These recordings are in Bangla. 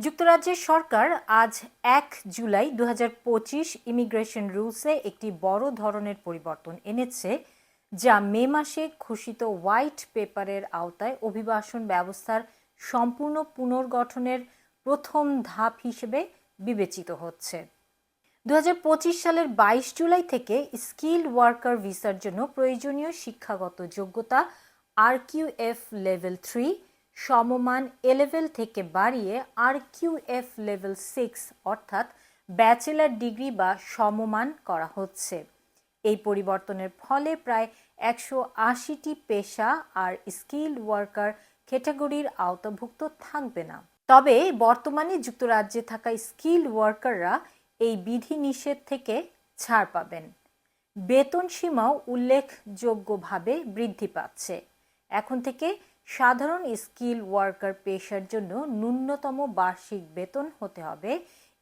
যুক্তরাজ্যের সরকার আজ এক জুলাই দু পঁচিশ ইমিগ্রেশন রুলসে একটি বড় ধরনের পরিবর্তন এনেছে, যা মে মাসে ঘোষিত হোয়াইট পেপারের আওতায় অভিবাসন ব্যবস্থার সম্পূর্ণ পুনর্গঠনের প্রথম ধাপ হিসেবে বিবেচিত হচ্ছে। দু হাজার পঁচিশ সালের বাইশ জুলাই থেকে স্কিল ওয়ার্কার ভিসার জন্য প্রয়োজনীয় শিক্ষাগত যোগ্যতা আরকিউএফ লেভেল থ্রি সমমান এ লেভেল থেকে বাড়িয়ে আরকিউএফ লেভেল সিক্স অর্থাৎ ব্যাচেলার ডিগ্রি বা সমমান করা হচ্ছে। এই পরিবর্তনের ফলে প্রায় একশো আশিটি পেশা আর স্কিল্ড ওয়ার্কার ক্যাটাগরির আওতাভুক্ত থাকবে না। তবে বর্তমানে যুক্তরাজ্যে থাকা স্কিল্ড ওয়ার্কাররা এই বিধি নিষেধ থেকে ছাড় পাবেন। বেতন সীমাও উল্লেখযোগ্যভাবে বৃদ্ধি পাচ্ছে। এখন থেকে সাধারণ স্কিল ওয়ার্কার পেশার জন্য ন্যূনতম বার্ষিক বেতন হতে হবে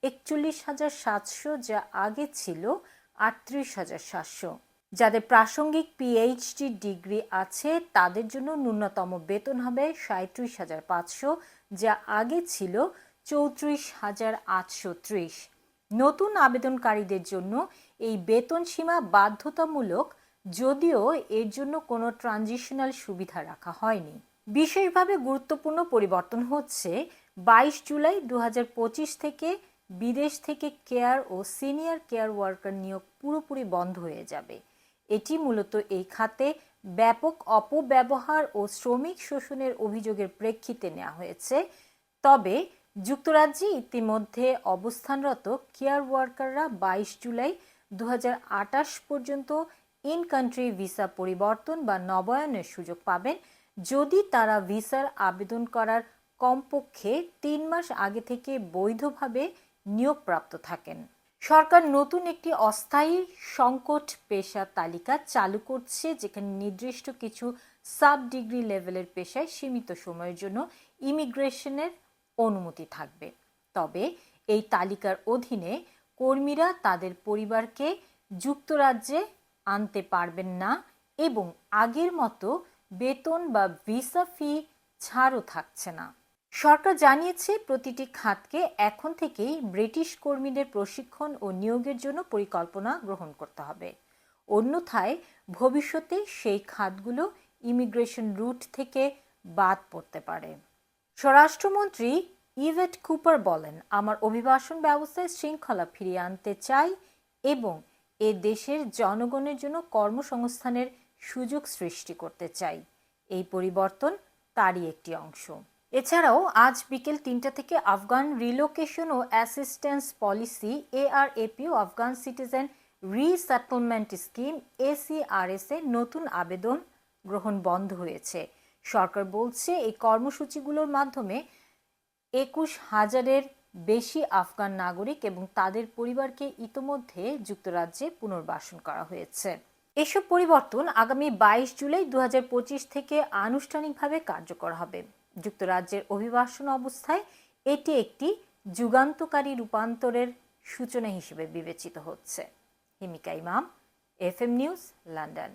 একচল্লিশ হাজার সাতশো, যা আগে ছিল আটত্রিশ হাজার সাতশো। যাদের প্রাসঙ্গিক পিএইচডি ডিগ্রি আছে, তাদের জন্য ন্যূনতম বেতন হবে সাঁত্রিশ হাজার পাঁচশো, যা আগে ছিল চৌত্রিশ হাজার আটশো ত্রিশ। নতুন আবেদনকারীদের জন্য এই বেতন সীমা বাধ্যতামূলক, যদিও এর জন্য কোনো ট্রানজিশনাল সুবিধা রাখা হয়নি। বিশেষভাবে গুরুত্বপূর্ণ পরিবর্তন হচ্ছে বাইশ জুলাই দু হাজার পঁচিশ থেকে বিদেশ থেকে কেয়ার ও সিনিয়র কেয়ার ওয়ার্কার নিয়োগ পুরোপুরি বন্ধ হয়ে যাবে। এটি মূলত এই খাতে ব্যাপক অপব্যবহার ও শ্রমিক শোষণের অভিযোগের প্রেক্ষিতে নেওয়া হয়েছে। তবে যুক্তরাজ্যে ইতিমধ্যে অবস্থানরত কেয়ার ওয়ার্কাররা বাইশ জুলাই দু হাজার আটাশ পর্যন্ত ইন কান্ট্রি ভিসা পরিবর্তন বা নবায়নের সুযোগ পাবেন যদি তারা ভিসার আবেদন করার কমপক্ষে তিন মাস আগে থেকে বৈধভাবে নিয়োগপ্রাপ্ত থাকেন। সরকার নতুন একটি অস্থায়ী সংকট পেশা তালিকা চালু করছে, যেখানে নির্দিষ্ট কিছু সাব ডিগ্রি লেভেলের পেশায় সীমিত সময়ের জন্য ইমিগ্রেশনের অনুমতি থাকবে। তবে এই তালিকার অধীনে কর্মীরা তাদের পরিবারকে যুক্তরাজ্যে আনতে পারবেন না এবং আগের মতো বেতন বা ভিসা ফি ছাড়ও থাকছে না। সরকার জানিয়েছে, প্রতিটি খাতকে এখন থেকেই ব্রিটিশ কর্মীদের প্রশিক্ষণ ও নিয়োগের জন্য পরিকল্পনা গ্রহণ করতে হবে। অন্যথায় ভবিষ্যতে সেই খাতগুলো ইমিগ্রেশন রুট থেকে বাদ পড়তে পারে। স্বরাষ্ট্রমন্ত্রী ইভেট কুপার বলেন, আমার অভিবাসন ব্যবস্থায় শৃঙ্খলা ফিরিয়ে আনতে চাই এবং এ দেশের জনগণের জন্য কর্মসংস্থানের সুযোগ সৃষ্টি করতে চাই। এই পরিবর্তন তারই একটি অংশ। এছাড়াও আজ বিকেল তিনটা থেকে আফগান রিলোকেশন ও অ্যাসিস্ট্যান্স পলিসি এআরএপি ও Afghan citizen resettlement scheme ACRS এ নতুন আবেদন গ্রহণ বন্ধ হয়েছে। সরকার বলছে এই কর্মসূচিগুলোর মাধ্যমে একুশ হাজারের বেশি আফগান নাগরিক এবং তাদের পরিবারকে ইতোমধ্যে যুক্তরাজ্যে পুনর্বাসন করা হয়েছে। এসব পরিবর্তন আগামী বাইশ জুলাই দু হাজার পঁচিশ থেকে আনুষ্ঠানিকভাবে কার্যকর হবে। যুক্তরাজ্যের অভিবাসন অবস্থায় এটি একটি যুগান্তকারী রূপান্তরের সূচনা হিসেবে বিবেচিত হচ্ছে। হিমিকা ইমাম এফ এম নিউজ, লন্ডন।